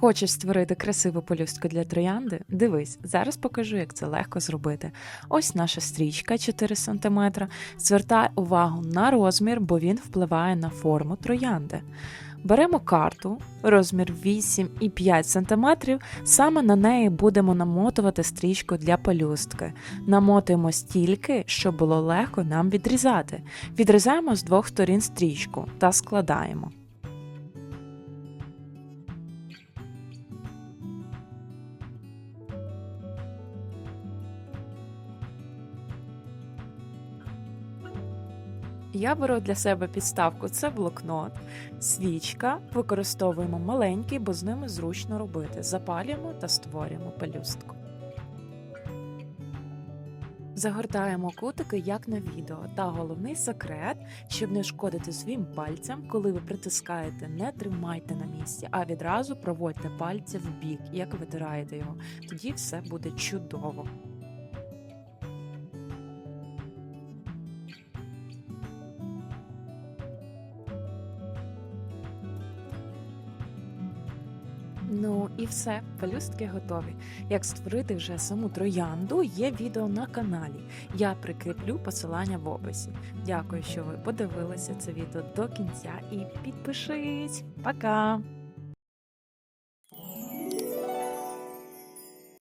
Хочеш створити красиву пелюстку для троянди? Дивись, зараз покажу, як це легко зробити. Ось наша стрічка 4 см. Звертай увагу на розмір, бо він впливає на форму троянди. Беремо карту, розмір 8,5 см, саме на неї будемо намотувати стрічку для пелюстки. Намотуємо стільки, щоб було легко нам відрізати. Відрізаємо з двох сторін стрічку та складаємо. Я беру для себе підставку це блокнот, свічка. Використовуємо маленький, бо з ними зручно робити. Запалюємо та створюємо пелюстку. Загортаємо кутики, як на відео. Та головний секрет, щоб не шкодити своїм пальцям, коли ви притискаєте, не тримайте на місці, а відразу проводьте пальці в бік, як витираєте його. Тоді все буде чудово. Ну і все, пелюстки готові. Як створити вже саму троянду, є відео на каналі. Я прикріплю посилання в описі. Дякую, що ви подивилися це відео до кінця і підпишись. Пока!